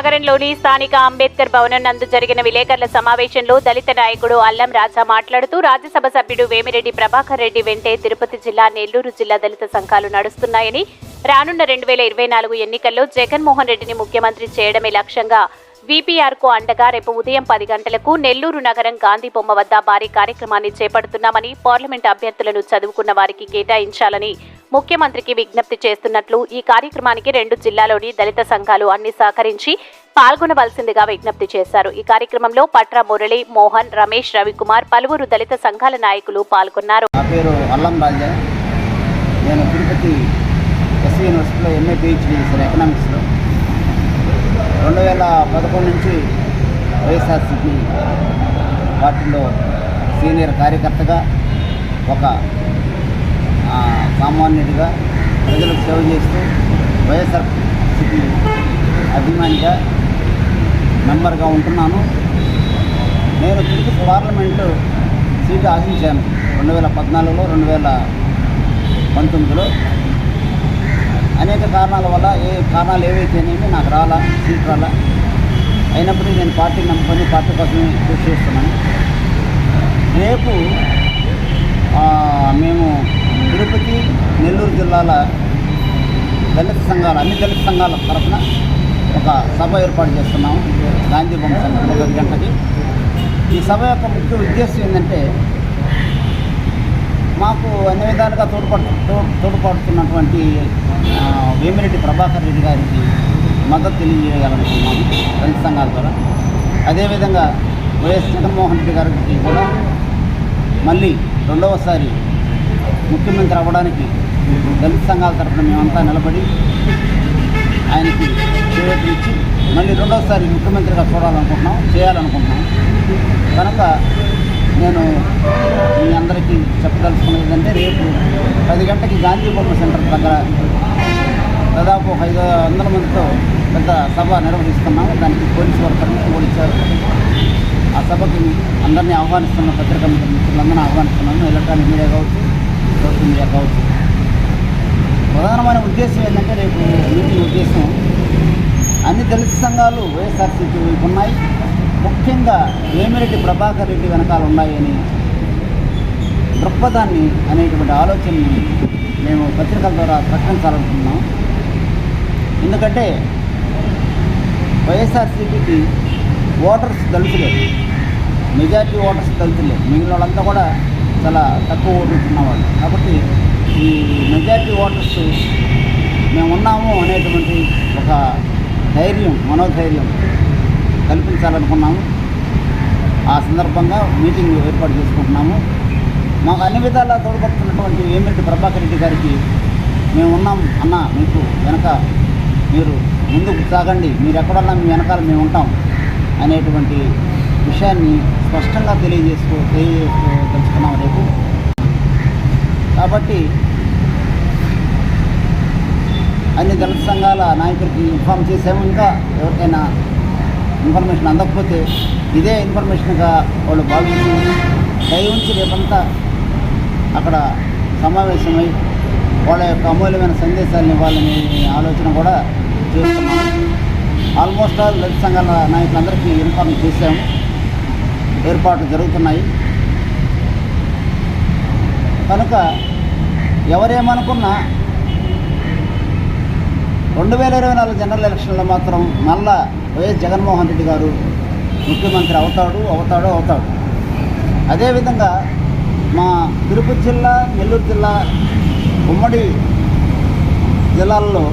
నగరంలోని స్థానిక అంబేద్కర్ భవనం నందు జరిగిన విలేకరుల సమావేశంలో దళిత నాయకుడు అల్లం రాజా మాట్లాడుతూ రాజ్యసభ సభ్యుడు వేమిరెడ్డి ప్రభాకర్ రెడ్డి వెంటే తిరుపతి జిల్లా నెల్లూరు జిల్లా దళిత సంఘాలు నడుస్తున్నాయని రానున్న రెండు వేల ఇరవై నాలుగు ఎన్నికల్లో జగన్మోహన్ రెడ్డిని ముఖ్యమంత్రి చేయడమే లక్ష్యంగా కు అండగా రేపు ఉదయం పది గంటలకు నెల్లూరు నగరం గాంధీ బొమ్మ వద్ద భారీ కార్యక్రమాన్ని చేపడుతున్నామని పార్లమెంట్ అభ్యర్థులను చదువుకున్న వారికి కేటాయించాలని ముఖ్యమంత్రికి విజ్ఞప్తి చేస్తున్నట్లు ఈ కార్యక్రమానికి రెండు జిల్లాలోని దళిత సంఘాలు అన్ని సహకరించి పాల్గొనవలసిందిగా విజ్ఞప్తి చేశారు. ఈ కార్యక్రమంలో పట్ర మురళి మోహన్ రమేష్ రవికుమార్ పలువురు దళిత సంఘాల నాయకులు పాల్గొన్నారు. నా పేరు అల్లం రాజా. నేను తిరుపతి ఎస్వి యూనివర్సిటీలో ఎంఏ పిహెచ్డి చేశాను ఎకనామిక్స్లో రెండు వేల పదకొండు నుంచి వైఎస్ఆర్సీపీ పార్టీలో సీనియర్ కార్యకర్తగా ఒక సామాన్యుడిగా ప్రజలకు సేవ చేస్తూ వైఎస్ఆర్సీపీ అభిమానిగా మెంబర్గా ఉంటున్నాను. నేను తిరిగి పార్లమెంటు సీటు ఆశించాను. రెండు వేల పద్నాలుగులో రెండు వేల పంతొమ్మిదిలో అనేక కారణాల వల్ల ఏ కారణాలు ఏవైతేనేమి నాకు రాలా సీట్ రాలా. అయినప్పటికీ నేను పార్టీ నమ్ముకొని పార్టీ కోసమే కృషి చేస్తున్నాను. రేపు మేము తిరుపతి నెల్లూరు జిల్లాల దళిత సంఘాల అన్ని దళిత సంఘాల తరఫున ఒక సభ ఏర్పాటు చేస్తున్నాము. గాంధీ బొమ్మ సంఘం గంటకి. ఈ సభ యొక్క ముఖ్య ఉద్దేశం ఏంటంటే మాకు అన్ని విధాలుగా తోడ్పడు తో- తోడ్పడుతున్నటువంటి వేమిరెడ్డి ప్రభాకర్ రెడ్డి గారికి మద్దతు తెలియజేయాలనుకున్నాము రైతు సంఘాల ద్వారా. అదేవిధంగా వైఎస్ జగన్మోహన్ రెడ్డి గారికి కూడా మళ్ళీ రెండవసారి ముఖ్యమంత్రి అవ్వడానికి దళిత సంఘాల తరఫున మేమంతా నిలబడి ఆయనకి చేయూతనిచ్చి మళ్ళీ రెండవసారి ముఖ్యమంత్రిగా చూడాలనుకుంటున్నాం చేయాలనుకుంటున్నాం. కనుక నేను మీ అందరికీ చెప్పదలుచుకున్నది ఏంటంటే రేపు పది గంటకి గాంధీ బొమ్మ సెంటర్ దగ్గర దాదాపు ఒక ఐదు వందల మందితో పెద్ద సభ నిర్వహిస్తున్నాము. దానికి పోలీసు వారు పర్మిషన్ ఇచ్చారు. ఆ సభకి అందరినీ ఆహ్వానిస్తున్నాం పత్రికా మిత్రులందరినీ ఆహ్వానిస్తున్నాము. ఎలక్ట్రానిక్ మీడియా కావచ్చు సోషల్ మీడియా కావచ్చు. ప్రధానమైన ఉద్దేశం ఏంటంటే రేపు మీటింగ్ ఉద్దేశం అన్ని దళిత సంఘాలు వైఎస్ఆర్సీపీ వైపు ఉన్నాయి. ముఖ్యంగా వేమిరెడ్డి ప్రభాకర్ రెడ్డి వెనకాల ఉన్నాయని దృక్పథాన్ని అనేటువంటి ఆలోచనని మేము పత్రికల ద్వారా ప్రకటించాలనుకుంటున్నాం. ఎందుకంటే వైఎస్ఆర్సీపీకి ఓటర్స్ దళితులే. మెజారిటీ ఓటర్స్ దళితులే. మిగిలిన వాళ్ళంతా కూడా చాలా తక్కువ ఓట్లు కాబట్టి ఈ మెజారిటీ ఓటర్స్ మేము ఉన్నాము అనేటువంటి ఒక ధైర్యం మనోధైర్యం కల్పించాలనుకున్నాము. ఆ సందర్భంగా మీటింగ్ ఏర్పాటు చేసుకుంటున్నాము. మాకు అన్ని విధాలా తోడ్పడుతున్నటువంటి వేమిరెడ్డి ప్రభాకర్ రెడ్డి గారికి మేము ఉన్నాం. అన్న మీకు వెనక మీరు ముందుకు సాగండి. మీరు ఎక్కడున్నా మీ వెనకాల మేము ఉంటాం అనేటువంటి విషయాన్ని స్పష్టంగా తెలియజేసుకో తెలియజేసుకోదలుచుకున్నాం రేపు. కాబట్టి అన్ని దళిత సంఘాల నాయకులకి ఇన్ఫామ్ చేసాము ఇంకా ఎవరికైనా ఇన్ఫర్మేషన్ అందకపోతే ఇదే ఇన్ఫర్మేషన్గా వాళ్ళు భావించి దయవుంచి ఉంచి రేపంతా అక్కడ సమావేశమై వాళ్ళ యొక్క అమూల్యమైన సందేశాలను ఇవ్వాలనే ఆలోచన కూడా చేస్తున్నాం. ఆల్మోస్ట్ ఆల్ దళిత సంఘాల నాయకులందరికీ ఇన్ఫార్మ్ చేశాము ఏర్పాట్లు జరుగుతున్నాయి. కనుక ఎవరేమనుకున్నా రెండు వేల ఇరవై నాలుగు జనరల్ ఎలక్షన్లో మాత్రం మళ్ళా వైఎస్ జగన్మోహన్ రెడ్డి గారు ముఖ్యమంత్రి అవుతాడు అవుతాడు అవుతాడు. అదేవిధంగా మా తిరుపతి జిల్లా నెల్లూరు జిల్లా ఉమ్మడి జిల్లాల్లో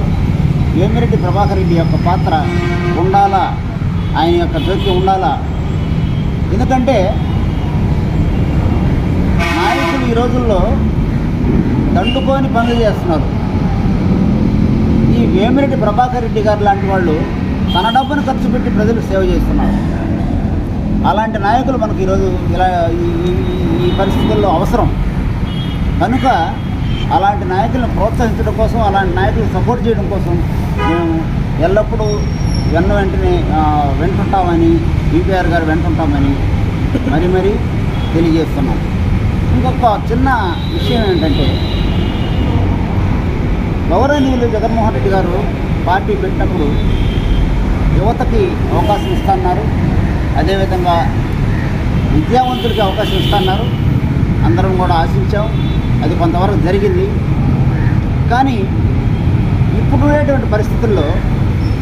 వేమిరెడ్డి ప్రభాకర్ రెడ్డి యొక్క పాత్ర ఉండాలా? ఆయన యొక్క జోక్యం ఉండాలా? ఎందుకంటే నాయకులు ఈ రోజుల్లో దండుకొని పనులు చేస్తున్నారు. ఈ వేమిరెడ్డి ప్రభాకర్ రెడ్డి గారు లాంటి వాళ్ళు తన డబ్బును ఖర్చు పెట్టి ప్రజలు సేవ చేస్తున్నారు. అలాంటి నాయకులు మనకు ఈరోజు ఇలా ఈ పరిస్థితుల్లో అవసరం. కనుక అలాంటి నాయకులను ప్రోత్సహించడం కోసం అలాంటి నాయకులను సపోర్ట్ చేయడం కోసం మేము ఎల్లప్పుడూ వెన్న వెంటనే వెంటుంటామని బీపీఆర్ గారు వెంటుంటామని మరి మరి తెలియజేస్తున్నాం. ఇంకొక చిన్న విషయం ఏంటంటే గౌరవనీయులు జగన్మోహన్ రెడ్డి గారు పార్టీ పెట్టినప్పుడు యువతకి అవకాశం ఇస్తున్నారు. అదేవిధంగా విద్యావంతులకి అవకాశం ఇస్తున్నారు. అందరం కూడా ఆశించాం. అది కొంతవరకు జరిగింది. కానీ ఇప్పుడు ఉండేటువంటి పరిస్థితుల్లో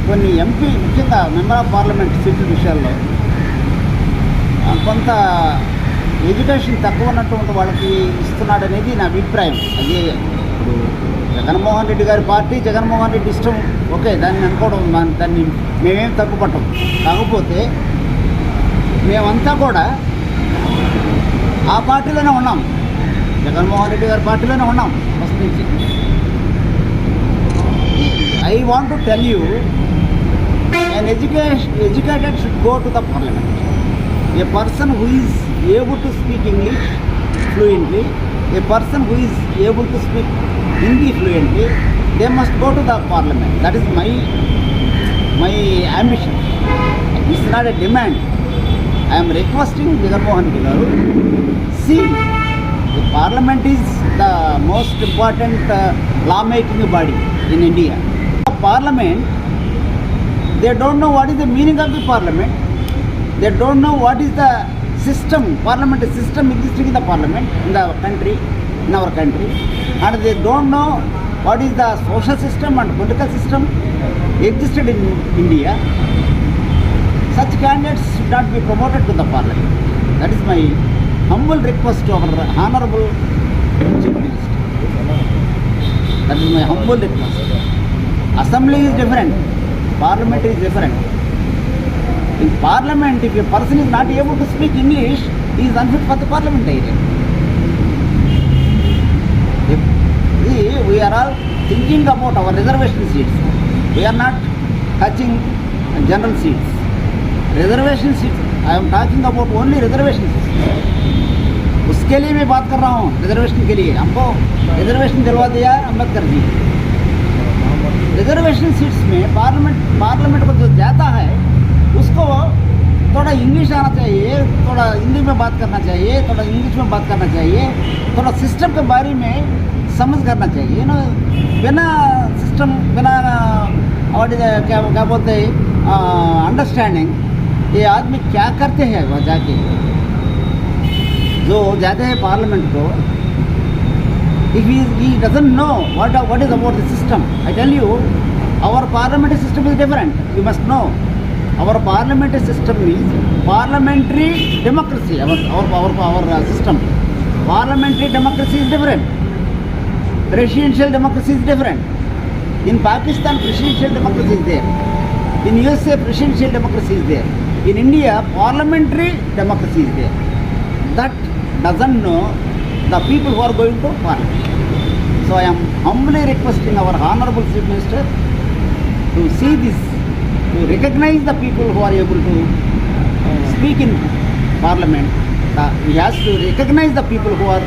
కొన్ని ఎంపీ ముఖ్యంగా మెంబర్ ఆఫ్ పార్లమెంట్ సీట్ల విషయాల్లో కొంత ఎడ్యుకేషన్ తక్కువ ఉన్నటువంటి వాళ్ళకి ఇస్తున్నాడనేది నా అభిప్రాయం. అది ఇప్పుడు జగన్మోహన్ రెడ్డి గారి పార్టీ జగన్మోహన్ రెడ్డి ఇష్టం. ఓకే దాన్ని అనుకోవడం మన దాన్ని మేమేం తప్పుపట్టం. కాకపోతే మేమంతా కూడా ఆ పార్టీలోనే ఉన్నాం. జగన్మోహన్ రెడ్డి గారి పార్టీలోనే ఉన్నాం. ఫస్ట్ నుంచి. I want to tell you and education educated should go to the parliament a person who is able to speak English fluently a person who is able to speak hindi fluently they must go to the parliament that is my my ambition this not a demand i am requesting jagannath reddy garu see the parliament is the most important uh, law making body in india the parliament they don't know what is the meaning of the parliament they don't know what is the system parliamentary system existing in the parliament in the country in our country and they don't know what is the social system and political system existed in india such candidates should not be promoted to the parliament that is my humble request to our honorable chief minister that is my humble request assembly is different parliament is different in parliament if a person is not able to speak english he is unfit for the parliament we, are all thinking about our reservation seats. We are not touching general seats. Reservation seats i am talking about only reservation seats. उसके लिए मैं बात कर रहा हूँ reservation के लिए। हमको रिजर्वेशन दिलवा दिया अंबेडकर जी। रिजर्वेशन सीट्स में पार्लियामेंट पार्लियामेंट को जो जाता है उसको थोड़ा इंग्लिश आना चाहिए थोड़ा हिंदी में बात करना चाहिए थोड़ा इंग्लिश में बात करना चाहिए थोड़ा सिस्टम के बारे में समझ करना चाहिए ना बिना सिस्टम बिना uh, और uh, क्या क्या बोलते हैं uh, अंडरस्टैंडिंग ये आदमी क्या करते हैं वह जाके? जो जाते हैं पार्लियामेंट को if he doesn't know what what is about the system I tell you our parliamentary system is different you must know our parliamentary system is parliamentary democracy system parliamentary democracy is different Presidential democracy is different. In Pakistan, presidential democracy is there. In USA, presidential democracy is there. In India, parliamentary democracy is there. That doesn't know the people who are going to parliament. So I am humbly requesting our honorable chief minister to see this, to recognize the people who are able to speak in parliament. Uh, he has to recognize the people who are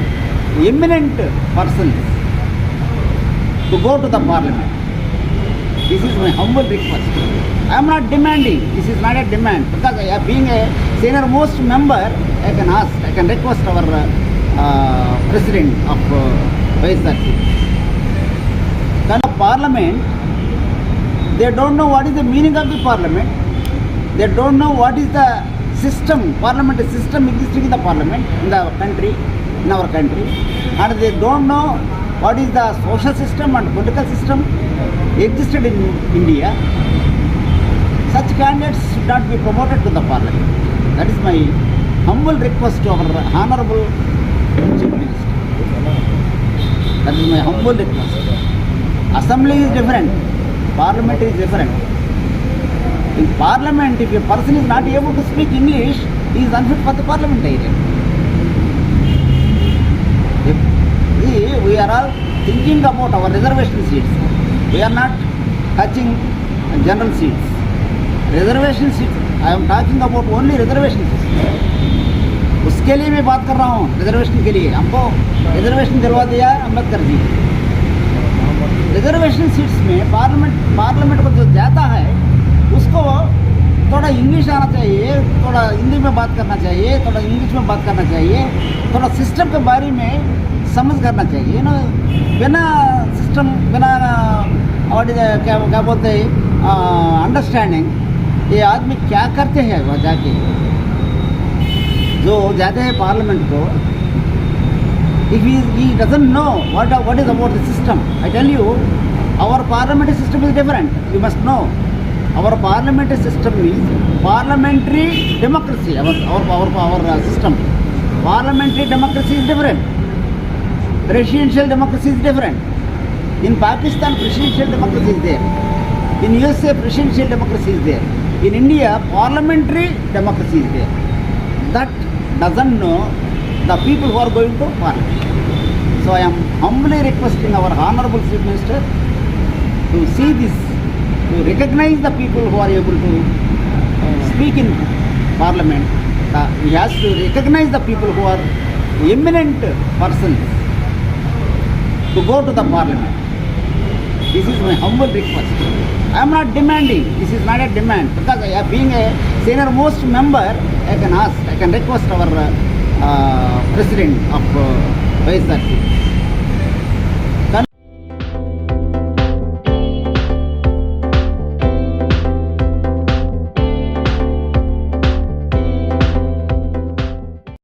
eminent persons to go to the parliament. This is my humble request. I am not demanding. This is not a demand because I, being a senior most member, I can ask, I can request our uh, uh, president of uh, YSRC. Of parliament, they don't know what is the meaning of the parliament. They don't know what is the system, parliamentary system existing in the parliament in the country, in our country, and they don't know what is the social system and political system existed in India. Such candidates should not be promoted to the parliament. That is my humble request to our honorable chief minister. That is my humble request. Assembly is different, parliament is different. In parliament, if a person is not able to speak English, he is unfit for the parliament we, are all thinking about our reservation seats. We are not touching general seats. Reservation seats, I am talking about only reservation seats. उसके लिए मैं बात कर रहा हूँ reservation के लिए हमको रिजर्वेशन दिलवा दिया अंबेडकर जी रिजर्वेशन सीट्स में पार्लियामेंट पार्लियामेंट को जो जाता है उसको थोड़ा इंग्लिश आना चाहिए थोड़ा हिंदी में बात करना चाहिए थोड़ा इंग्लिश में बात करना चाहिए थोड़ा सिस्टम के बारे में समझ करना चाहिए ना बिना सिस्टम बिना uh, और क्या क्या बोलते हैं uh, अंडरस्टैंडिंग ये आदमी क्या करते हैं वह जाके? जो जाते हैं पार्लियामेंट को if he doesn't know what what is about the system I tell you our parliamentary system is different you must know our parliamentary system is parliamentary democracy system parliamentary democracy is different presidential democracy is different in pakistan presidential democracy is there in usa presidential democracy is there in india parliamentary democracy is there that doesn't know the people who are going to parliament. So I am humbly requesting our honorable chief minister to see this, to recognize the people who are able to speak in parliament. Uh, he has to recognize the people who are eminent persons to go to the parliament. This is my humble request. I am not demanding. This is not a demand because I, being a senior most member, I can ask, I can request our uh, uh, president of uh, YSRC